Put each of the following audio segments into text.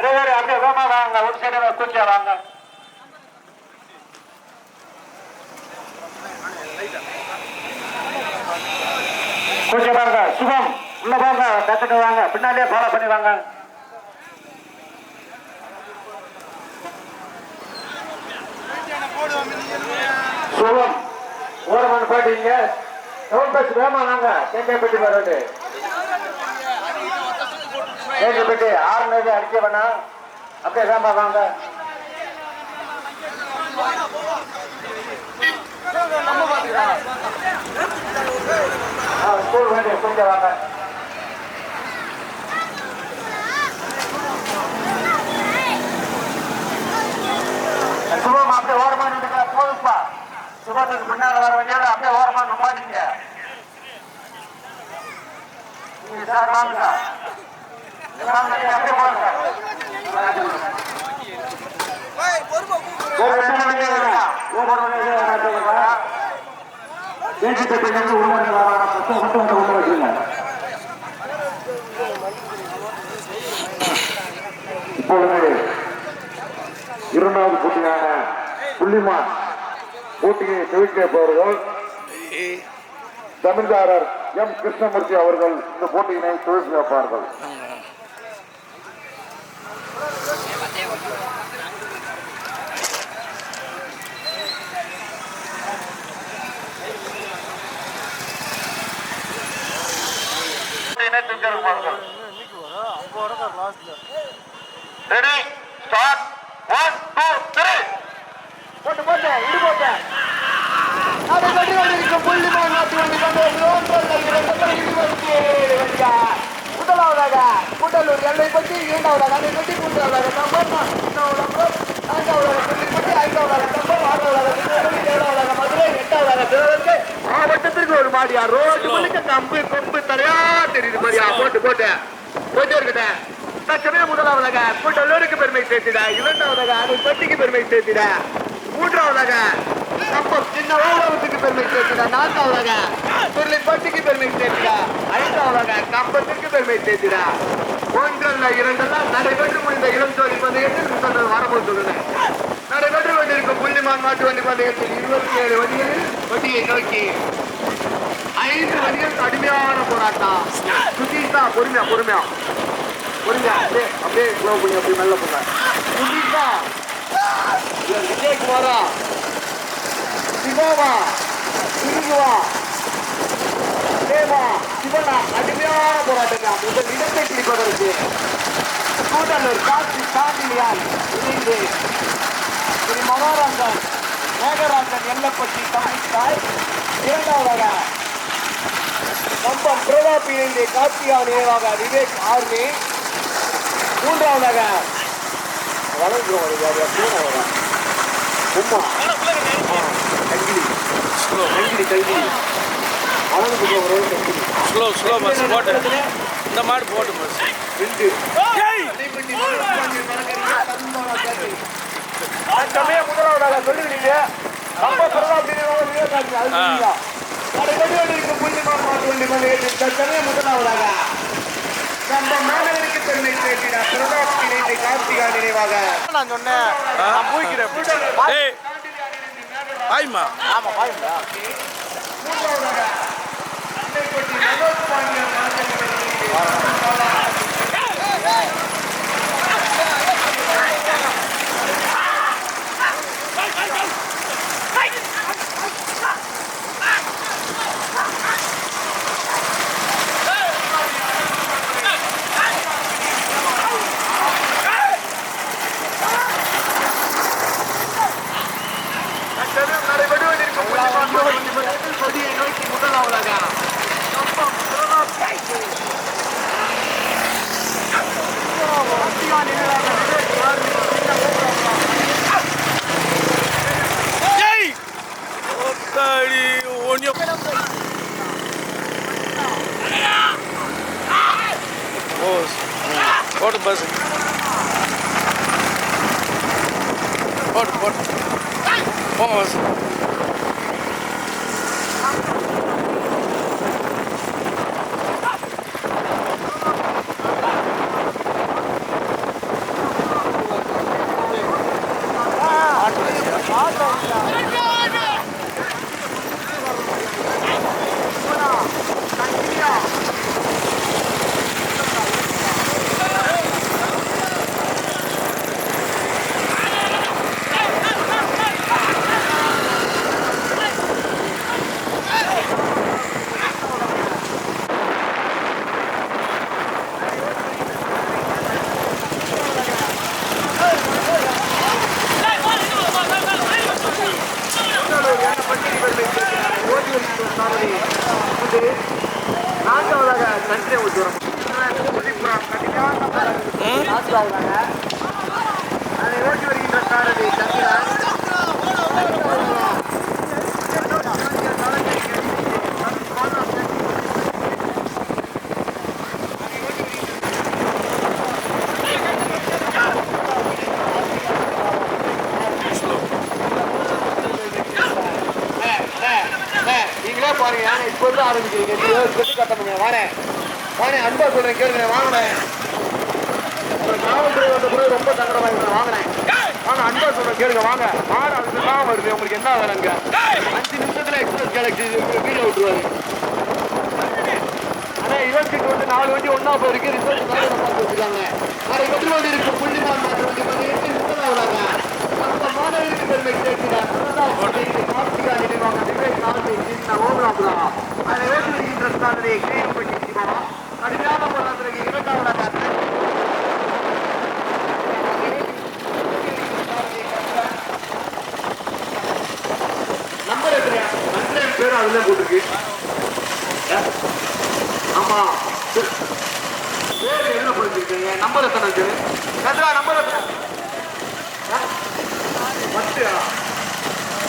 Driver அப்படியே வேமா வாங்க. ஒரு சைடு கூட்டியா வாங்க. கொஞ்சம் வாங்க. சுகம். உள்ள போங்க டக்குனு வாங்க. பின்னாலே ஃபாலோ பண்ணி வாங்க. சுகம். ஓரமான போயிட்டீங்க டவுன் பஸ் வேமா வாங்க. கேங்கப்பட்டி வரோடு கேங்கப்பட்டி ஆறு அடிக்க வேணாம் அப்படியே வேமா வாங்க ஆ, ஸ்கூல் வேண்டிய கொஞ்சம் வாங்க. சுபம் அப்படியே ஓரமா நின்றுக்க போதுப்பா சுபத்துக்கு பின்னால வர வழியால அப்படியே ஓரமா நம்பாதீங்க சார் வாங்க இப்பொழுது இரண்டாவது போட்டியான புள்ளிமான் போட்டியை துவக்க போவர்கள் தமிழ்காரர் எம் கிருஷ்ணமூர்த்தி அவர்கள் இந்த போட்டியினை துவக்கி வைப்பார்கள். Ready start one two three போட்டு போட்டேன் இடு போட்டேன் அதை கட்டி கொண்டிருக்கும் புள்ளிமான் நாட்டு வண்டி கொண்டு முதலாவதாக கூட்டலூர் எல்லை பற்றி இரண்டாவதாக அதை கட்டி மூன்றாவதாக நம்பர் மூன்றாவதாக நான்காவதாக பற்றி ஐந்தாவதாக நம்பர் ஆறாவதாக ஏழாவதாக மதுரை எட்டாவதாக மாவட்டத்திற்கு ஒரு மாடியா ரோடு முழுக்க கம்பு கொம்பு தரையா தெரியுது மாதிரியா போட்டு போட்டு. போயிட்டே இருக்கட்ட தற்சமயம் முதலாவதாக கூட்டலூருக்கு பெருமை சேர்த்திட இரண்டாவதாக அணைப்பட்டிக்கு பெருமை சேர்த்திட மூன்றாவதாக கம்பம் சின்ன ஓலவத்துக்கு பெருமை சேர்த்திட நான்காவதாக சுருளிப்பட்டிக்கு பெருமை சேர்த்திட ஐந்தாவதாக கம்பத்திற்கு பெருமை சேர்த்திட. ஒன்றல்ல இரண்டல்ல நடைபெற்று முடிந்த இளம் ஜோதி பந்தயத்தில் சொன்னது வரபோது சொல்லுங்க. நடைபெற்று கொண்டிருக்கும் புள்ளிமான் மாட்டு வண்டி பந்தயத்தில் இருபத்தி ஏழு வண்டிகளில் வண்டியை நோக்கி ஐந்து வண்டிகள் கடுமையான போராட்டம். சுதீஷா பொறுமையா பொறுமையா. பொறுமையா அப்படியே அப்படியே ஸ்லோ பண்ணி அப்படி மெல்ல போங்க. சுதீஷா விஜயகுமாரா. சிவாவா. சிறுகுவா தேவா. சிவனா கடுமையான போராட்டங்க. முதல் இடத்தை பிடிப்பதற்கு கூட்டலூர் காட்சி சாந்திலியால் இணைந்து ஸ்ரீ மனோரங்கன் மேகராஜன் எல்லப்பட்டி தமிழ்தாய் இரண்டாவதாக கம்பம் பிரதாப் இணைந்து கார்த்திகா நினைவாக விவேக் ஆர்மி. மூன்றாவதாக இந்த மாடு போட்டு முதலாவதாக சொல்லுவீங்க நம்ம சொல்லலாம் கொண்டு வந்திருக்கும் புள்ளிமான் மாட்டு வண்டி மலையத்தில் தற்சமயம் முதலாவதாக நம்ம மாணவருக்கு பெருமை சேர்த்திட பிரதாப் இணைந்து கார்த்திகா நினைவாக. நான் சொன்னேன் நான் போய்க்கிறேன். ஆமா மூன்றாவதாக மனோஜ் பாண்டியன் நடைபெற்று கொண்டிருக்கும் புள்ளிமான் மாட்டு வண்டி மலையத்தில் கொடியை நோக்கி முதலாவதாக கம்பம் பிரதாப் கார்த்திகா நினைவாக விவேக் ஆர்மி ஏய் ஓத்தாடி ஒன்னியம் ஓ போட்டு பஸ் போட்டு போட்டு போங்க பஸ் ஆசிராவுதாங்க அதை ஓட்டி வருகின்ற சாரதி சந்திரன் நீங்களே பாருங்க ஏன்னா இப்போ ஆரம்பிக்கிறீங்க. நீங்க சொல்லி வாரேன். வாரேன் அன்பா சொல்றேன் கேளுங்க வாங்கினேன் காவல்துறை வந்த பிறகு ரொம்ப சங்கடமாயிருந்தேன் வாங்கினேன் வாங்க அன்பா சொல்றேன் கேளுங்க வாங்க. மாடு அதுதான் வருது. உங்களுக்கு என்ன வேணுங்க அஞ்சு நிமிஷத்துல எக்ஸ்பிரஸ் கேலக்சி வீடியோ விட்டுருவாரு. ஆனா இருபத்தி வந்து நாலு வண்டி ஒன்னா போயிருக்கு. ரிசல்ட் பார்த்து வச்சிருக்காங்க. நாளைக்கு எத்தனை வண்டி இருக்கு. மாட்டு வண்டி வந்து எட்டு நிமிஷம் ஆகுறாங்க அந்த மாணவருக்கு பெருமை சேர்க்கிறார் கார்த்திகா நினைவாங்க விவேக் கார்த்தி சின்ன ஓமலாபுரா அதை ஓட்டி வருகின்ற சாதனை கேள்விப்பட்டி சிவா கடுமையான போராட்டத்திற்கு இரண்டாவதாக நம்பர் எத்தனையா நன்றேன் பேர் அதுல போட்டிருக்கு ஆமா பேர் எதுல போட்டிருக்கீங்க நம்பர் எத்தனை இருக்கு சந்திரா நம்பர் எத்தனை ஆ? பத்து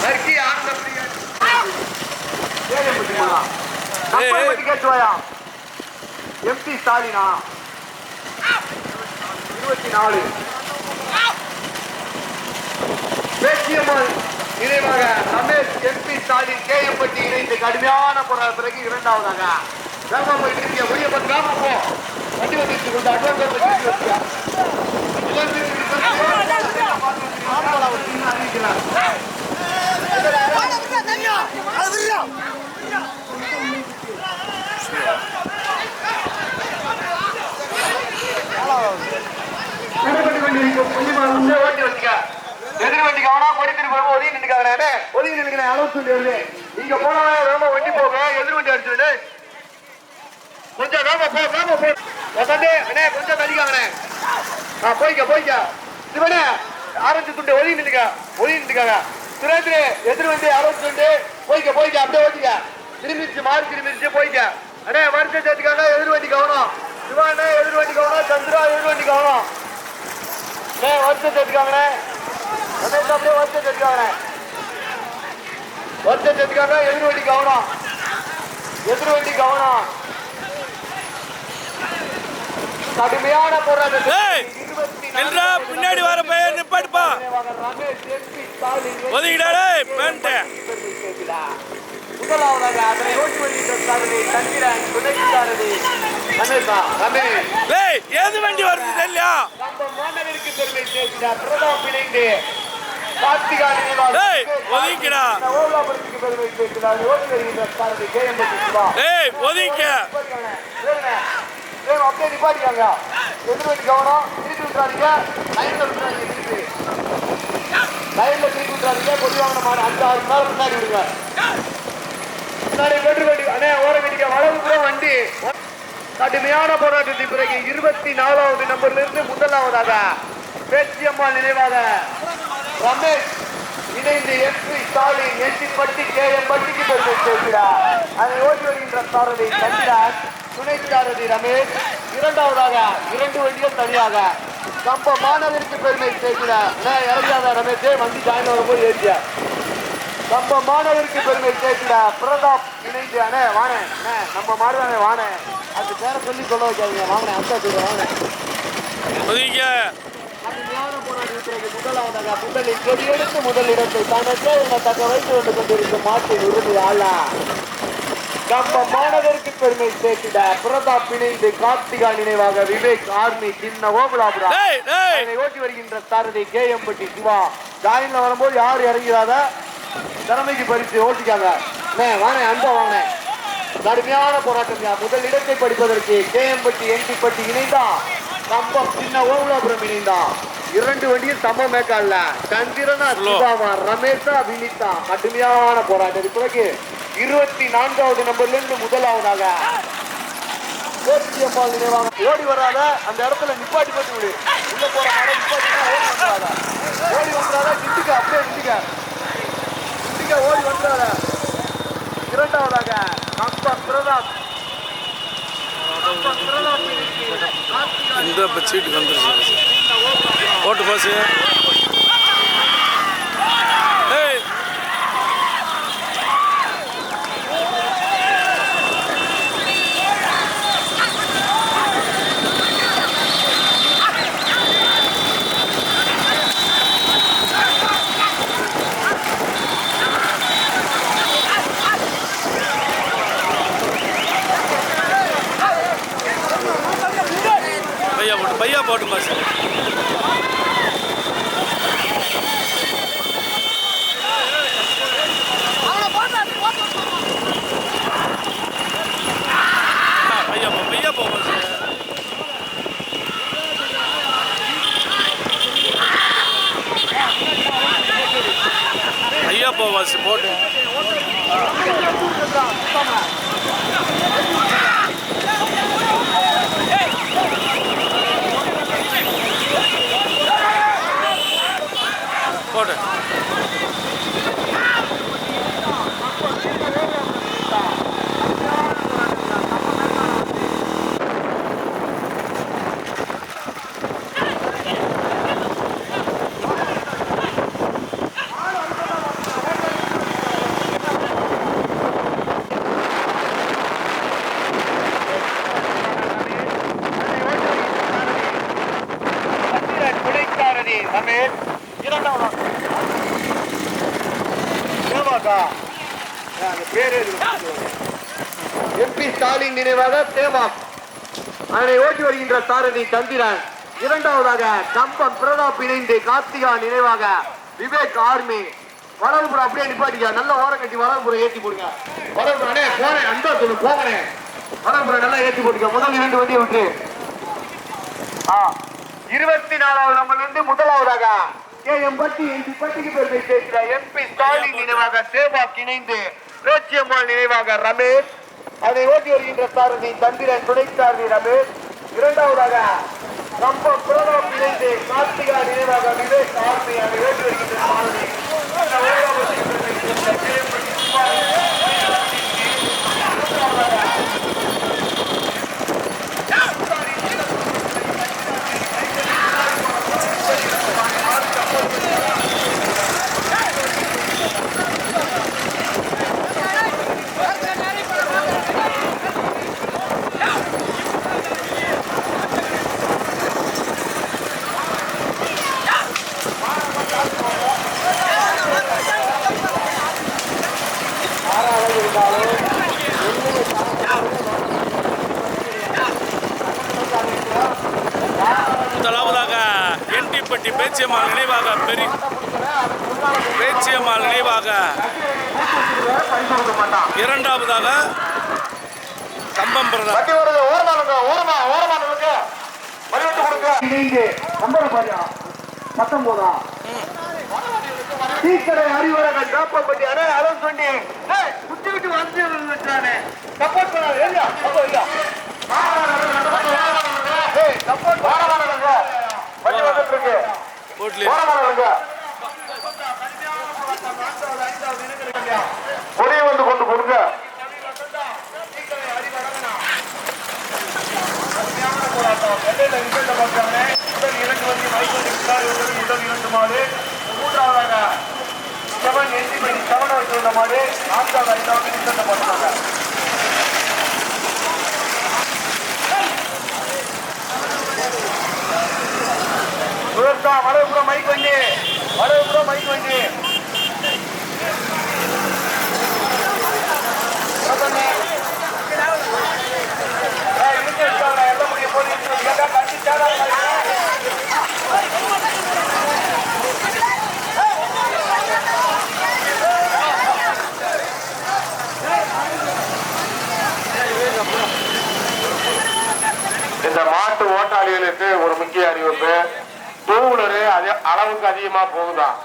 வர்க்கி ஆனந்த பிரியன் ஏழை முட்டிமா கேட்டுவாயா எம்பி ஸ்டாலினா. இருபத்தி நாலு. பேச்சியம்மாள் நினைவாக ரமேஷ் எம்பி ஸ்டாலின் கே எம்பட்டி இணைந்து கடுமையான போராட பிறகு இரண்டாவதாக. வேகமா போய் திருப்பிய ஒளிய பத்து போ. வண்டி அட்வான்ஸ் அறிவிக்கிறார் நடைபெற்று கொண்டிருக்கும் புள்ளிமான் உள்ளே ஓட்டி வச்சுக்க எதிர் வண்டி கவனா கொடி திருப்பி ஒதுங்கி நின்றுக்காங்க ஒதுங்கி நின்றுக்கிறேன் அளவு சொல்லி இங்க போனா வேகமா வண்டி போக எதிர் வண்டி அடிச்சுடு கொஞ்சம் வேகமா போ வேகமா போ. வசந்தே அண்ணே கொஞ்சம் தள்ளிக்காங்கண்ணே ஆ போய்க்க போய்க்க. சிவனே ஆரஞ்சு துண்டு ஒதுங்கி நின்றுக்க ஒதுங்கி நின்றுக்காங்க சுரேந்திரே எதிர் வண்டி அளவு துண்டு. போய்க்க போய்க்க அப்படியே ஓட்டிக்க. திரும்பிச்சு மாறி திரும்பிச்சு போய்க்க. அண்ணே வருஷம் சேர்த்துக்காங்க எதிர் வண்டி கவனம். சிவாண்ணே எதிர் வண்டி கவனம். சந்திரா எதிர் வண்டி கவனம். அண்ணே வருஷம் சேர்த்துக்காங்கண்ணே அண்ணே அப்படியே வருஷம் சேர்த்துக்காங்கண்ணே சேர்த்துக்காங்க எதிர் வண்டி கவனம். எதிர் வண்டி கவனம். கடுமையான போராட்டம் பின்னாடி வர பையன் நிப்பாட்டுப்பா. ஒதுங்கிடா டேய், பேண்ட்டு. முதலாவதாக அதனை ஓட்டி வருகின்ற சாரதி தந்திரன் துணைக்காரதி ரமேஷா ரமேஷ். ஏய் ஏது வண்டி வருது தெரியலையா? நம்ம மாணவருக்கு பெருமை சேர்க்கிறார். பிரதாப் இணைந்து ஒதுங்க. ஏய், அப்படியே நிப்பாட்டிக்காங்க. எதிர் வண்டி கவனம். திருப்பி விட்டுறாதீங்க. லைன்ல விட்டுறாதீங்க திருப்பி. லைன்ல திருப்பி விட்டுறாதீங்க. கொடி வாங்கின மாதிரி அஞ்சு ஆறு மணி நேரம் முன்னாடி விடுங்க. முன்னாடி பெட்ரு வண்டி அண்ணே ஓர கட்டிக்க வளவு கூட வண்டி. கடுமையான போராட்டத்தின் பிறகு இருபத்தி நாலாவது நம்பர்ல இருந்து முதலாவதாக பேச்சியம்மா நினைவாக. ரமேஷ் இணைந்து எஸ்பி ஸ்டாலின் எஸ்டி பட்டி கே எம் பட்டிக்கு பெருமை சேர்க்கிறார். அதை ஓடி வருகின்ற சாரதி கண்டார் துணை சாரதி ரமேஷ் இரண்டாவதாக இரண்டு வண்டிகள் தனியாக கம்ப மாணவருக்கு பெருமை சேர்க்கிறார். அண்ணே, இறங்காத ரமேஷ் வண்டி ஜாயின் வரும்போது ஏற்றியா நம்ம மாணவருக்கு பெருமை சேர்க்கிறார். பிரதாப் இணைந்து அண்ணே வானே அண்ணே நம்ம மாடுவானே வானே அது பேரை சொல்லி சொல்ல வைக்காதீங்க. வாங்கினேன் அந்த வாங்கினேன் போராட்டத்திற்கு முதலாவதாக முதலில் கொடியெடுத்து முதல் இடத்தை தனக்கே என தக்க வைத்து வந்து கொண்டிருக்கும் மாட்டின் உரிமையாளா நம்ம மாணவருக்கு பெருமை சேர்த்திட. பிரதாப் இணைந்து கார்த்திகா நினைவாக விவேக் ஆர்மி சின்ன ஓபலாபுரா ஓட்டி வருகின்ற சாரதி கேஎம்பட்டி சிவா. ஜாயின்ல வரும்போது யார் இறங்கிறாத? திறமைக்கு பரிசு ஓட்டிக்காங்க வாணே அன்பா வாங்க கடுமையான போராட்டம் முதல் இடத்தை படிப்பதற்கு கேஎம்பட்டி என்டிப்பட்டி இணைந்தா. கம்பம் சின்ன ஓகுலாபுரம் இணைந்தா. இரண்டு வண்டியும் சம மேக்கால்ல. சந்திரனா சிவாமா ரமேஷா வினிதா. கடுமையான போராட்டம். பிறகு இருபத்தி நான்காவது நம்பர்ல இருந்து முதலாவதாக கோச்சியம்மாள் நினைவாக ஓடி வராத அந்த இடத்துல நிப்பாட்டி போட்டு விடு. உள்ள போற மாதிரி நிப்பாட்டி ஓடி வந்துடாத. ஓடி வந்துடாத நின்றுக்க அப்படியே நின்றுக்க. நின்றுக்க ஓடி வந்துடாத. இரண்டாவதாக கம்பா பிரதாப். இந்த சீட்டுக்கு வந்துருச்சு. ஓட்டு பாசு ஏய் பையா போட்டு பையா போட்டு பாஸ் பையா போ பையா போ பாஸ் ஐயா போ பாஸ் போட்டு போட்டு குடைக்காரதி ரமேஷ் இரண்டாவது தேவாக்கா அந்த பேரு எம்பி ஸ்டாலின் நினைவாக தேவாம் அதனை ஓட்டி வருகின்ற சாரதி சந்திரன். இரண்டாவதாக கம்பம் பிரதாப் இணைந்து கார்த்திகா நினைவாக விவேக் ஆர்மி. வளர்புறம் அப்படியே நிப்பாட்டிக்க. நல்ல ஓரம் கட்டி வளர்புறம் ஏற்றி போடுங்க. வளர்புறம் அண்ணே போனேன் அன்பா சொல்லு போகிறேன் வளர்புறம் நல்லா ஏற்றி போட்டுக்க. முதல் இரண்டு வண்டியை விட்டு. ஆ, இருபத்தி நாலாவது நம்பர்ல இருந்து முதலாவதாக கே எம் பட்டி எம்பி பட்டிக்கு பெருமை சேர்க்கிற எம்பி ஸ்டாலின் நினைவாக சேவாக் இணைந்து பேச்சியம்மாள் நினைவாக ரமேஷ். அதை ஓட்டி வருகின்ற சாரதி சந்திரன் துணை சாரதி ரமேஷ். இரண்டாவதாக ரொம்ப பிரதாப் இணைந்து கார்த்திகா நினைவாக விவேக் ஆர்மி அதை ஓட்டி வருகின்ற சாரதி இந்த ஓராவதி பெருமை சேர்ந்த கே எம் பட்டி சிவாஜி. முதலாவதாக என்டிப்பட்டி பேச்சியம்மாள் நினைவாக பெரிய பேச்சியம்மாள் நினைவாக பரிசு கொடுக்க மாட்டான் இரண்டாவதாக கம்பம் பிரதா வண்டி வருது ஓரமா இருங்க ஓரமா ஓரமா இருங்க வழிவிட்டு கொடுங்க இணைந்து நம்பர் பாரியா பத்தொன்பதா டீக்கடை அறிவுரைகள் காப்பப்பட்டி அடே அதான் சொன்னி ஏய், குத்தி விட்டு வந்து சப்போர்ட் பண்ண ஏரியா அப்போ இல்ல ஏய் சப்போர்ட் ஓரமா இருங்க வண்டி வந்துட்டு இருக்கு இருங்க கொடியை வந்து கொண்டு கொடுங்க. மூன்றாவதாக செவன் எண்டி படி செவன் வச்சிருந்த மாடு நான்காவது ஐந்தாவது விஜயத்தை பார்த்தாங்க சுரேஷ்தா மைக் வண்டி. வடகுப்புறம் மைக் வண்டி ஏய், இங்க இருக்காங்க, எல்லாம் முடிய போகுது. கேட்டா கட்டி தேடா இந்த மாட்டு ஓட்டாளிகளுக்கு ஒரு முக்கிய அறிவிப்பு டூ வீலரு அதே அளவுக்கு அதிகமா போகுதான்